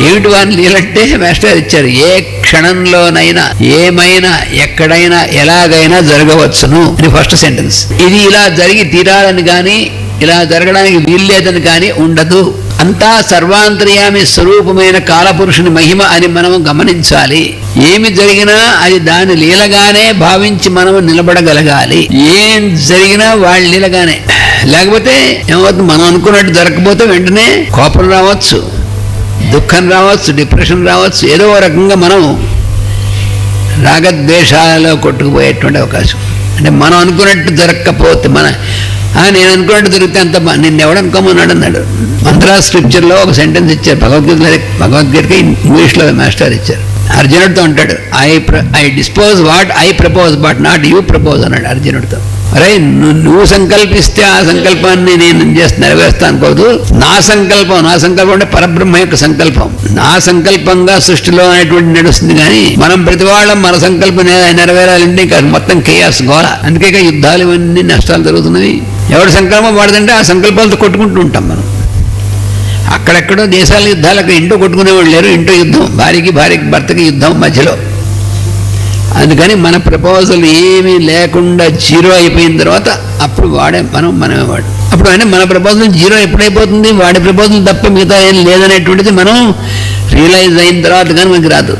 ఏమిటి వాడిని నీళ్ళంటే మాస్టర్ ఇచ్చారు ఏ క్షణంలోనైనా ఏమైనా ఎక్కడైనా ఎలాగైనా జరగవచ్చును అని ఫస్ట్ సెంటెన్స్. ఇది ఇలా జరిగి తీరాలని కానీ ఇలా జరగడానికి వీల్లేదని కానీ ఉండదు. అంతా సర్వాంతర్యామి స్వరూపమైన కాలపురుషుని మహిమ అని మనం గమనించాలి. ఏమి జరిగినా అది దాని లీలగానే భావించి మనం నిలబడగలగాలి. ఏం జరిగినా వాళ్ళ లీలగానే. లేకపోతే ఏమవుతుంది? మనం అనుకున్నట్టు జరగకపోతే వెంటనే కోపం రావచ్చు. దుఃఖం రావచ్చు డిప్రెషన్ రావచ్చు ఏదో రకంగా మనం రాగద్వేషాలలో కొట్టుకుపోయేటువంటి అవకాశం. అంటే మనం అనుకున్నట్టు దొరక్కపోతే మన "ఆ, నేను అనుకున్నట్టు దొరికితే అంత నిన్న నిన్ను ఎవడనుకోమన్నాడు అన్నాడు. మంత్రా స్క్రిప్చర్లో ఒక సెంటెన్స్ ఇచ్చారు. భగవద్గీత భగవద్గీతకి ఇంగ్లీష్లో మాస్టర్ ఇచ్చారు. అర్జునుడితో అంటాడు I I dispose what I propose but not you propose అన్నాడు అర్జునుడితో. అరే నువ్వు సంకల్పిస్తే ఆ సంకల్పాన్ని నేను చేసి నెరవేరుస్తా కోదు నా సంకల్పం నా సంకల్పం అంటే పరబ్రహ్మ యొక్క సంకల్పం. నా సంకల్పంగా సృష్టిలో అనేటువంటి నడుస్తుంది కానీ మనం ప్రతి వాళ్ళం మన సంకల్పం నెరవేరాలంటే ఇంకా మొత్తం కేయాస్ గోల. అందుకే యుద్ధాలు ఇవన్నీ నష్టాలు జరుగుతున్నవి. ఎవరి సంకల్పం వాడదంటే ఆ సంకల్పాలతో కొట్టుకుంటూ ఉంటాం మనం. అక్కడెక్కడో దేశాల యుద్ధాలకు అక్కడ ఇంటో కొట్టుకునేవాళ్ళు లేరు ఇంటో యుద్ధం. భార్యకి భార్యకి భర్తకి యుద్ధం మధ్యలో. అందుకని మన ప్రపోజల్ ఏమీ లేకుండా జీరో అయిపోయిన తర్వాత అప్పుడు వాడే మనం మనమే వాడు అప్పుడు అంటే మన ప్రపోజల్ జీరో ఎప్పుడైపోతుంది? వాడి ప్రపోజల్ తప్ప మిగతా ఏం లేదనేటువంటిది మనం రియలైజ్ అయిన తర్వాత కానీ మనకి రాదు.